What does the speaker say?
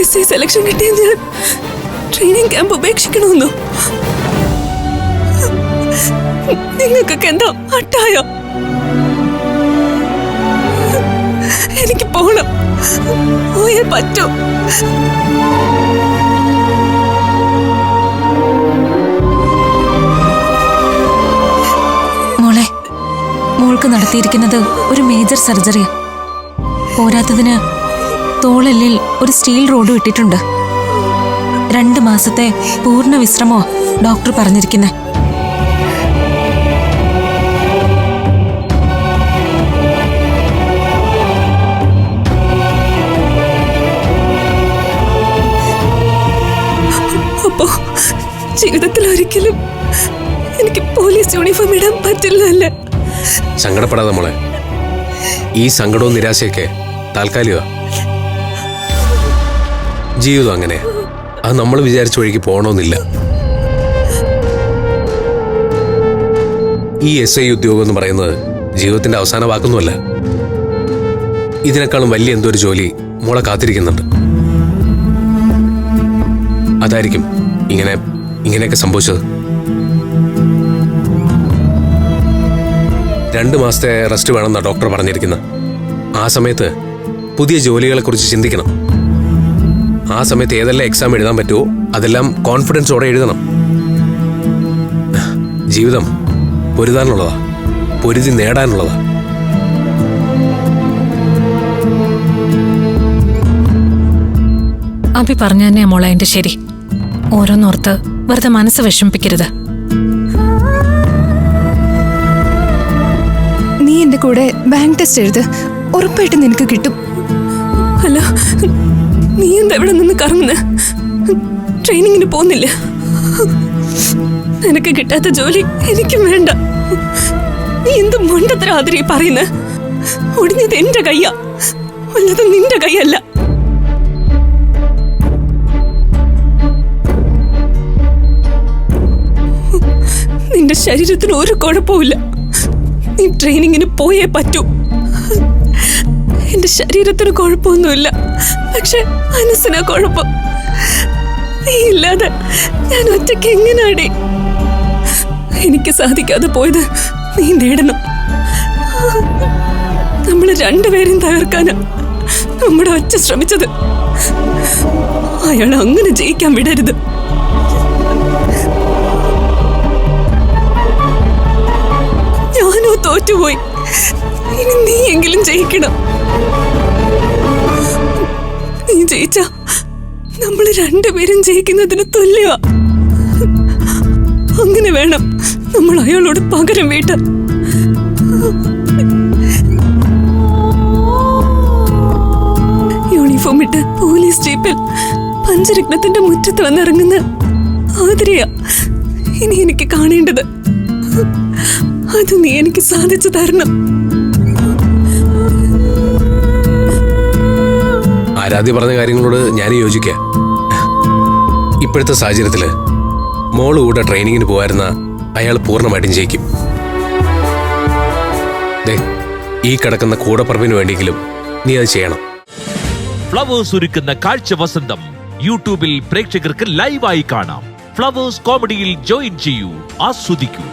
S I selection കിട്ടിയ ഞാൻ training camp ഉപേക്ഷിക്കണമെന്നോ? നിങ്ങൾക്കൊക്കെ എന്താ അട്ടായോ? എനിക്ക് പോണം. പോയേ പറ്റൂ. മോളെ മോൾക്ക് നടത്തിയിരിക്കുന്നത് ഒരു മേജർ സർജറിയാ പോരാത്തതിന് തോളെല്ലിൽ ഒരു സ്റ്റീൽ റോഡ് ഇട്ടിട്ടുണ്ട്. രണ്ട് മാസത്തെ പൂർണ വിശ്രമോ ഡോക്ടർ പറഞ്ഞിരിക്കുന്നത് അപ്പോ ജീവിതത്തിൽ ഒരിക്കലും എനിക്ക് പോലീസ് യൂണിഫോം ഇടാൻ പറ്റില്ലല്ലേ? സങ്കടപ്പെടാതെ മോളെ. ഈ സങ്കടവും നിരാശയൊക്കെ താൽക്കാലിക ജീവിതം അങ്ങനെയാ അത് നമ്മൾ വിചാരിച്ച വഴിക്ക് പോകണമെന്നില്ല ഈ എസ് ഐ ഉദ്യോഗം എന്ന് പറയുന്നത് ജീവിതത്തിന്റെ അവസാന വാക്കൊന്നുമല്ല. ഇതിനേക്കാളും വലിയ എന്തോ ഒരു ജോലി മോളെ കാത്തിരിക്കുന്നുണ്ട്. അതായിരിക്കും ഇങ്ങനെ ഇങ്ങനെയൊക്കെ സംഭവിച്ചത്. രണ്ട് മാസത്തെ റെസ്റ്റ് വേണമെന്നാണ് ഡോക്ടർ പറഞ്ഞിരിക്കുന്നത് ആ സമയത്ത് പുതിയ ജോലികളെ കുറിച്ച് ചിന്തിക്കണം. ആ സമയത്ത് ഏതെല്ലാം എക്സാം എഴുതാൻ പറ്റുമോ അതെല്ലാം കോൺഫിഡൻസോടെ എഴുതണം. ജീവിതം പൊരുതാനുള്ളതാ. പൊരുതി നേടാനുള്ളതാ. അഭി പറഞ്ഞു തന്നെ മോളെ എന്റെ ശരി. ഓരോന്നോർത്ത് വെറുതെ മനസ്സ് വിഷമിപ്പിക്കരുത്. നീ എന്റെ കൂടെ ബാങ്ക് ടെസ്റ്റ് എഴുത്. ഉറപ്പായിട്ട് നിനക്ക് കിട്ടും. അല്ല നീ എന്താ ഇവിടെ നിന്ന് കറങ്ങുന്ന? ട്രെയിനിങ്ങിന് പോകുന്നില്ല. നിനക്ക് കിട്ടാത്ത ജോലി എനിക്കും വേണ്ട. നീ എന്ത് മണ്ടത്ര ആതിരി പറയുന്ന? ഒടിഞ്ഞത് എന്റെ കയ്യാ. അല്ലാതെ നിന്റെ കൈയല്ല നിന്റെ ശരീരത്തിന് ഒരു കുഴപ്പമില്ല നീ ട്രെയിനിങ്ങിന് പോയേ പറ്റൂ. എന്റെ ശരീരത്തിന് കുഴപ്പമൊന്നുമില്ല. പക്ഷെ മനസ്സിനാ കുഴപ്പം. നീ ഇല്ലാതെ ഞാൻ ഒറ്റയ്ക്ക് എങ്ങനാടി എനിക്ക് സാധിക്കാതെ പോയത് നീ നേടണം. നമ്മൾ രണ്ടുപേരും തകർക്കാനാ നമ്മുടെ ഒറ്റ ശ്രമിച്ചത്. അയാൾ അങ്ങനെ ജയിക്കാൻ വിടരുത്. ഞാനോ തോറ്റുപോയി. ഇനി ജയിക്കണം. നീ ജയിച്ച നമ്മൾ രണ്ടുപേരും ജയിക്കുന്നതിന് തുല്യമാ അങ്ങനെ വേണം നമ്മൾ അയാളോട് പകരം വീട്ടാൻ യൂണിഫോം ഇട്ട് പോലീസ് ജീപ്പിൽ പഞ്ചരത്നത്തിന്റെ മുറ്റത്ത് വന്നിറങ്ങുന്ന ആതിരയാ ഇനി എനിക്ക് കാണേണ്ടത്. അത് നീ എനിക്ക് സാധിച്ചു തരണം. ആരാധ്യ പറഞ്ഞ കാര്യങ്ങളോട് ഞാൻ യോജിക്കാം. ഇപ്പോഴത്തെ സാഹചര്യത്തിൽ മോൾ കൂടെ ട്രെയിനിങ്ങിന് പോകാരുന്ന അയാൾ പൂർണമായിട്ടും ജയിക്കും. ഈ കിടക്കുന്ന കൂടപ്പറമ്പിന് വേണ്ടിയെങ്കിലും നീ അത് ചെയ്യണം. ഫ്ലവേഴ്സ് ഒരുക്കുന്ന കാഴ്ച വസന്തം യൂട്യൂബിൽ പ്രേക്ഷകർക്ക് ലൈവായി കാണാം. ഫ്ലവേഴ്സ് കോമഡിയിൽ ജോയിൻ ചെയ്യൂ ആസ്വദിക്കൂ.